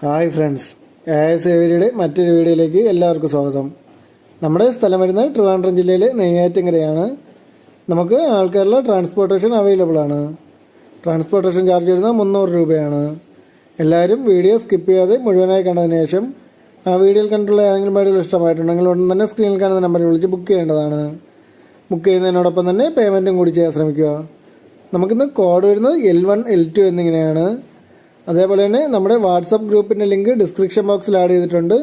Hi friends. A S ഏവരിയുടെ മറ്റൊരു വീഡിയോയിലേക്ക് എല്ലാവർക്കും സ്വാഗതം. നമ്മുടെ സ്ഥലം വരുന്നത് ട്രിവാൻഡ്രം ജില്ലയിലെ നെയ്യാറ്റിങ്കരയാണ്. നമുക്ക് ആൾക്കാരുടെ ട്രാൻസ്പോർട്ടേഷൻ അവൈലബിൾ ആണ്. ട്രാൻസ്പോർട്ടേഷൻ ചാർജ് വരുന്നത് മുന്നൂറ് രൂപയാണ്. എല്ലാവരും വീഡിയോ സ്കിപ്പ് ചെയ്യാതെ മുഴുവനായി കണ്ടതിന് ശേഷം ആ വീഡിയോയിൽ കണ്ടുള്ള ഏതെങ്കിലും പാടുകൾ ഇഷ്ടമായിട്ടുണ്ടെങ്കിൽ ഉടൻ തന്നെ സ്ക്രീനിൽ കാണുന്ന നമ്പറിൽ വിളിച്ച് ബുക്ക് ചെയ്യേണ്ടതാണ്. ബുക്ക് ചെയ്യുന്നതിനോടൊപ്പം തന്നെ പേയ്മെന്റും കൂടി ചെയ്യാൻ ശ്രമിക്കുക. നമുക്കിന്ന് കോഡ് വരുന്നത് എൽ വൺ എൽ ടു എന്നിങ്ങനെയാണ്. അതേപോലെ തന്നെ നമ്മുടെ വാട്സപ്പ് ഗ്രൂപ്പിന്റെ ലിങ്ക് ഡിസ്ക്രിപ്ഷൻ ബോക്സിൽ ആഡ് ചെയ്തിട്ടുണ്ട്.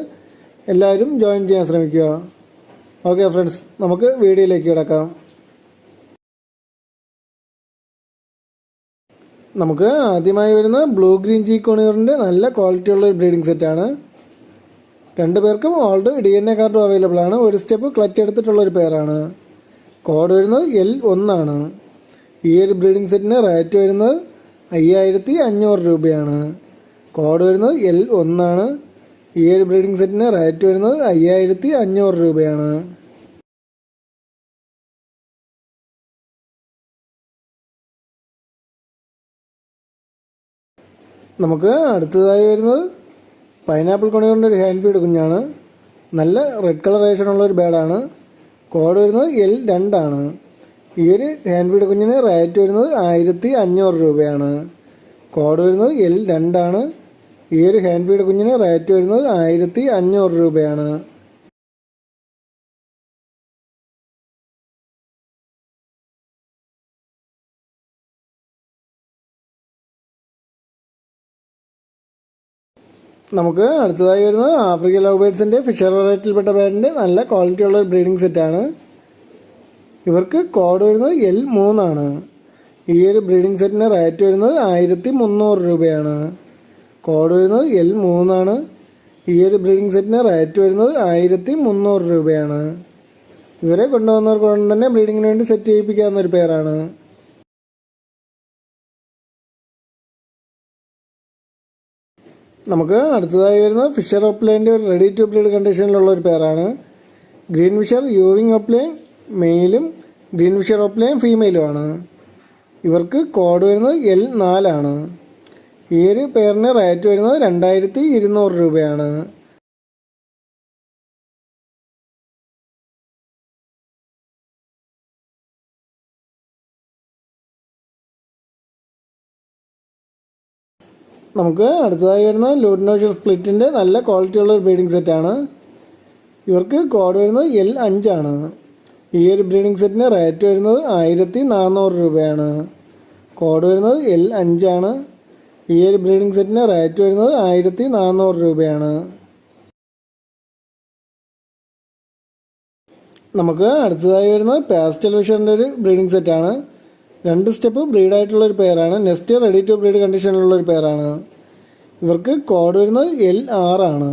എല്ലാവരും ജോയിൻ ചെയ്യാൻ ശ്രമിക്കുക. ഓക്കെ ഫ്രണ്ട്സ് നമുക്ക് വീഡിയോയിലേക്ക് കിടക്കാം. നമുക്ക് ആദ്യമായി വരുന്ന ബ്ലൂ ഗ്രീൻ ചീ കോണിയറിന്റെ നല്ല ക്വാളിറ്റിയുള്ള ഒരു ബ്രീഡിംഗ് സെറ്റാണ് രണ്ട് പേർക്കും ഓൾഡ് ഡി എൻ എ കാർഡും അവൈലബിൾ ആണ്. ഒരു സ്റ്റെപ്പ് ക്ലച്ച് എടുത്തിട്ടുള്ള ഒരു പേരാണ് കോഡ് വരുന്നത് എൽ ഒന്നാണ് ഈ ഒരു ബ്രീഡിംഗ് സെറ്റിന് റേറ്റ് വരുന്നത് അയ്യായിരത്തി അഞ്ഞൂറ് രൂപയാണ്. കോഡ് വരുന്നത് എൽ ഒന്നാണ്. ഈ ഒരു ബ്രീഡിംഗ് സെറ്റിന് റേറ്റ് വരുന്നത് അയ്യായിരത്തി അഞ്ഞൂറ് രൂപയാണ്. നമുക്ക് അടുത്തതായി വരുന്നത് പൈനാപ്പിൾ കൊണി കൊണ്ട് ഒരു ഹാൻഡ് ഫീഡ് കുഞ്ഞാണ്. നല്ല റെഡ് കളറേഷൻ ഉള്ള ഒരു ബേഡാണ് കോഡ് വരുന്നത് എൽ രണ്ടാണ്. ഈ ഒരു ഹാൻഡ് ഫീഡ് കുഞ്ഞിന് റേറ്റ് വരുന്നത് ആയിരത്തി അഞ്ഞൂറ് രൂപയാണ്. കോഡ് വരുന്നത് എൽ രണ്ടാണ്. ഈ ഒരു ഹാൻഡ് ഫീഡ് കുഞ്ഞിന് റേറ്റ് വരുന്നത് ആയിരത്തി അഞ്ഞൂറ് രൂപയാണ്. നമുക്ക് അടുത്തതായി വരുന്നത് ആഫ്രിക്കൻ ലവ് ബേഡ്സിന്റെ ഫിഷർ വെറൈറ്റിയിൽപ്പെട്ട ബേഡിന്റെ നല്ല ക്വാളിറ്റിയുള്ള ബ്രീഡിംഗ് സെറ്റാണ് ഇവർക്ക് കോഡ് വരുന്നത് എൽ മൂന്നാണ് ഈ ഒരു ബ്രീഡിംഗ് സെറ്റിന് റേറ്റ് വരുന്നത് ആയിരത്തി മുന്നൂറ് രൂപയാണ്. കോഡ് വരുന്നത് എൽ മൂന്നാണ് ഈ ഒരു ബ്രീഡിംഗ് സെറ്റിന് റേറ്റ് വരുന്നത് ആയിരത്തി മുന്നൂറ് രൂപയാണ്. ഇവരെ കൊണ്ടുവന്നവർക്ക് കൊണ്ട് തന്നെ ബ്രീഡിങ്ങിന് വേണ്ടി സെറ്റ് ചെയ്യിപ്പിക്കാവുന്ന ഒരു പേരാണ്. നമുക്ക് അടുത്തതായി വരുന്നത് ഫിഷർ ഓപ്ലൈന്റെ ഒരു റെഡി ടു ബ്രീഡ് കണ്ടീഷനിലുള്ള ഒരു പേരാണ്. ഗ്രീൻ ഫിഷർ യൂവിങ് ഓപ്ലൈൻ മെയിലും ഗ്രീൻ ഫിഷ് ഓപ്ലൈൻ ഫീമെയിലുമാണ്. ഇവർക്ക് കോഡ് വരുന്നത് എൽ നാലാണ് ഈ ഒരു പേരിന് റേറ്റ് വരുന്നത് രണ്ടായിരത്തി ഇരുന്നൂറ് രൂപയാണ്. നമുക്ക് അടുത്തതായി വരുന്ന ലൂഡിനോഷർ സ്പ്ലിറ്റിന്റെ നല്ല ക്വാളിറ്റിയുള്ള ഒരു ബ്രീഡിംഗ് സെറ്റാണ് ഇവർക്ക് കോഡ് വരുന്നത് എൽ അഞ്ചാണ് ഈ ഒരു ബ്രീഡിംഗ് സെറ്റിന് റേറ്റ് വരുന്നത് ആയിരത്തി നാനൂറ് രൂപയാണ്. കോഡ് വരുന്നത് എൽ അഞ്ചാണ്. ഈ ഒരു ബ്രീഡിംഗ് സെറ്റിന് റേറ്റ് വരുന്നത് ആയിരത്തി നാനൂറ് രൂപയാണ്. നമുക്ക് അടുത്തതായി വരുന്നത് പാസ്റ്റൽ വിഷറിന്റെ ഒരു ബ്രീഡിംഗ് സെറ്റാണ് രണ്ട് സ്റ്റെപ്പ് ബ്രീഡായിട്ടുള്ള ഒരു പേരാണ് നെക്സ്റ്റ് റെഡി ടു ബ്രീഡ് കണ്ടീഷനിലുള്ള ഒരു പേരാണ് ഇവർക്ക് കോഡ് വരുന്നത് എൽ ആറാണ്.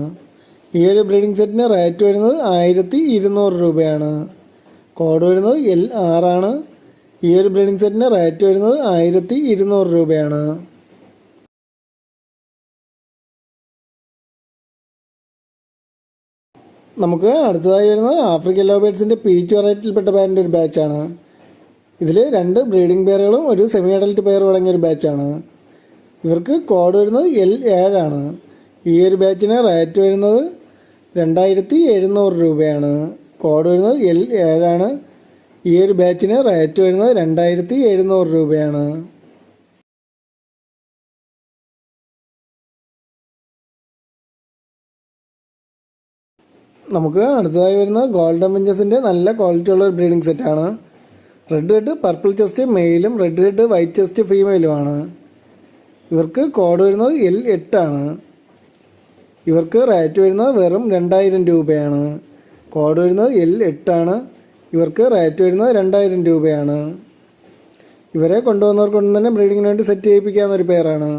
ഈ ഒരു ബ്രീഡിംഗ് സെറ്റിന് റേറ്റ് വരുന്നത് ആയിരത്തി ഇരുന്നൂറ് രൂപയാണ്. കോഡ് വരുന്നത് എൽ ആറാണ് ഈ ഒരു ബ്രീഡിംഗ് സെറ്റിന് റേറ്റ് വരുന്നത് ആയിരത്തി ഇരുന്നൂറ് രൂപയാണ്. നമുക്ക് അടുത്തതായി വരുന്നത് ആഫ്രിക്കൻ ലോബേഡ്സിന്റെ പീച്ച് വെറൈറ്റിയിൽപ്പെട്ട ബാൻഡിന്റെ ഒരു ബാച്ചാണ് ഇതിൽ രണ്ട് ബ്രീഡിംഗ് പെയറുകളും ഒരു സെമി അഡൽട്ട് പെയറും അടങ്ങിയ ഒരു ബാച്ചാണ് ഇവർക്ക് കോഡ് വരുന്നത് എൽ ഏഴാണ് ഈ ഒരു ബാച്ചിന് റേറ്റ് വരുന്നത് രണ്ടായിരത്തി എഴുന്നൂറ് രൂപയാണ്. കോഡ് വരുന്നത് എൽ ഏഴാണ്. ഈ ഒരു ബാച്ചിന് റേറ്റ് വരുന്നത് രണ്ടായിരത്തി എഴുന്നൂറ് രൂപയാണ്. നമുക്ക് അടുത്തതായി വരുന്ന ഗോൾഡൻ ബെഞ്ചസിന്റെ നല്ല ക്വാളിറ്റി ഉള്ള ഒരു ബ്രീഡിംഗ് സെറ്റാണ് റെഡ് ഹെഡ് പർപ്പിൾ ചെസ്റ്റ് മെയിലും റെഡ് ഹെഡ് വൈറ്റ് ചെസ്റ്റ് ഫീമെയിലുമാണ് ഇവർക്ക് കോഡ് വരുന്നത് എൽ എട്ടാണ്. ഇവർക്ക് റേറ്റ് വരുന്നത് വെറും രണ്ടായിരം രൂപയാണ്. കോഡ് വരുന്നത് എൽ എട്ടാണ്. ഇവർക്ക് റേറ്റ് വരുന്നത് രണ്ടായിരം രൂപയാണ്. ഇവരെ കൊണ്ടുവന്നവർക്കൊന്നും തന്നെ ബ്രീഡിങ്ങിന് വേണ്ടി സെറ്റ് ചെയ്യിപ്പിക്കാവുന്ന ഒരു പേരാണ്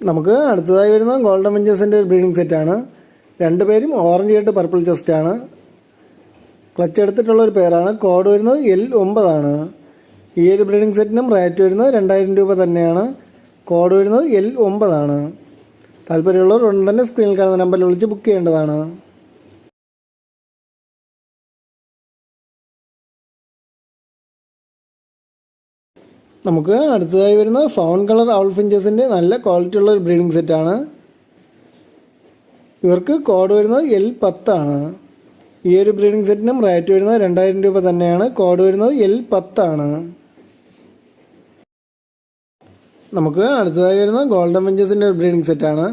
നമുക്ക് അടുത്തതായി വരുന്ന ഗോൾഡൻ വെഞ്ചേഴ്സിന്റെ ഒരു ബ്രീഡിംഗ് സെറ്റാണ് രണ്ട് പേരും ഓറഞ്ച് ആയിട്ട് പർപ്പിൾ ചെസ്റ്റാണ് ക്ലച്ച് എടുത്തിട്ടുള്ള ഒരു പേരാണ് കോഡ് വരുന്നത് എൽ ഒമ്പതാണ്. ഈ ഒരു ബ്രീഡിംഗ് സെറ്റിനും റേറ്റ് വരുന്നത് രണ്ടായിരം രൂപ തന്നെയാണ്. കോഡ് വരുന്നത് എൽ ഒമ്പതാണ് താല്പര്യമുള്ളവർ ഉടൻ തന്നെ സ്ക്രീനിൽ കാണുന്ന നമ്പറിൽ വിളിച്ച് ബുക്ക് ചെയ്യേണ്ടതാണ്. നമുക്ക് അടുത്തതായി വരുന്നത് ഫൗൺ കളർ ഔൾ നല്ല ക്വാളിറ്റി ഉള്ള ഒരു ബ്രീഡിംഗ് സെറ്റാണ് ഇവർക്ക് കോഡ് വരുന്നത് എൽ പത്താണ് ഈ ഒരു ബ്രീഡിംഗ് സെറ്റിനും റേറ്റ് വരുന്നത് രണ്ടായിരം രൂപ തന്നെയാണ്. കോഡ് വരുന്നത് എൽ പത്താണ് നമുക്ക് അടുത്തതായി വരുന്ന ഗോൾഡൻ വെഞ്ചസിന്റെ ഒരു ബ്രീഡിംഗ് സെറ്റാണ്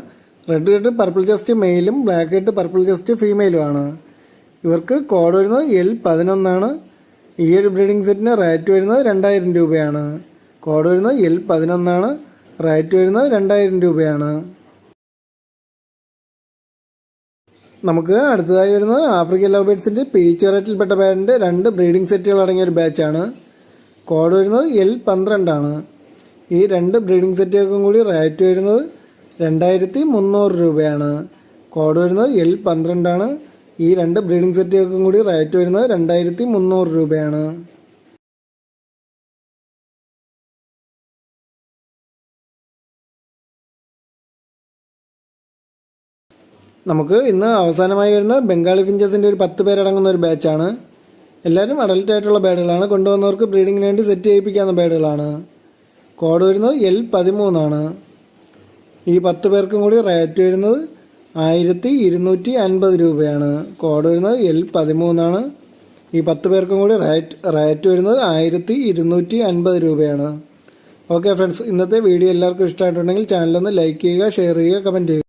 റെഡ് ഹെഡ് പർപ്പിൾ ജസ്റ്റ് മെയിലും ബ്ലാക്ക് ഹെഡ് പർപ്പിൾ ജസ്റ്റ് ഫീമെയിലുമാണ് ഇവർക്ക് കോഡ് വരുന്നത് എൽ പതിനൊന്നാണ് ഈ ഒരു ബ്രീഡിംഗ് സെറ്റിന് റേറ്റ് വരുന്നത് രണ്ടായിരം രൂപയാണ്. കോഡ് വരുന്നത് എൽ പതിനൊന്നാണ് റേറ്റ് വരുന്നത് രണ്ടായിരം രൂപയാണ്. നമുക്ക് അടുത്തതായി വരുന്നത് ആഫ്രിക്കൻ ലവ് ബേഡ്സിന്റെ പീച്ച് വെറൈറ്റിയിൽപ്പെട്ട ബാഡിന്റെ രണ്ട് ബ്രീഡിംഗ് സെറ്റുകൾ അടങ്ങിയ ഒരു ബാച്ചാണ് കോഡ് വരുന്നത് എൽ പന്ത്രണ്ടാണ് ഈ രണ്ട് ബ്രീഡിംഗ് സെറ്റുകൾക്കും കൂടി റേറ്റ് വരുന്നത് രണ്ടായിരത്തി മുന്നൂറ് രൂപയാണ്. കോഡ് വരുന്നത് എൽ പന്ത്രണ്ടാണ് ഈ രണ്ട് ബ്രീഡിംഗ് സെറ്റുകൾക്കും കൂടി റേറ്റ് വരുന്നത് രണ്ടായിരത്തി മുന്നൂറ് രൂപയാണ്. നമുക്ക് ഇന്ന് അവസാനമായി വരുന്ന ബംഗാളി ഫിഞ്ചസിന്റെ ഒരു പത്ത് പേരടങ്ങുന്ന ഒരു ബാച്ചാണ് എല്ലാവരും അഡൽട്ടായിട്ടുള്ള ബാഡുകളാണ് കൊണ്ടുവന്നവർക്ക് ബ്രീഡിങ്ങിന് വേണ്ടി സെറ്റ് ചെയ്യിപ്പിക്കാവുന്ന ബാഡുകളാണ് കോഡ് വരുന്നത് എൽ പതിമൂന്നാണ്. ഈ പത്ത് പേർക്കും കൂടി റേറ്റ് വരുന്നത് ആയിരത്തി ഇരുന്നൂറ്റി അൻപത് രൂപയാണ്. കോഡ് വരുന്നത് എൽ പതിമൂന്നാണ്. ഈ പത്ത് പേർക്കും കൂടി റേറ്റ് റേറ്റ് വരുന്നത് ആയിരത്തി ഇരുന്നൂറ്റി അൻപത് രൂപയാണ്. ഓക്കെ ഫ്രണ്ട്സ് ഇന്നത്തെ വീഡിയോ എല്ലാവർക്കും ഇഷ്ടമായിട്ടുണ്ടെങ്കിൽ ചാനലൊന്ന് ലൈക്ക് ചെയ്യുക ഷെയർ ചെയ്യുക കമന്റ് ചെയ്യുക.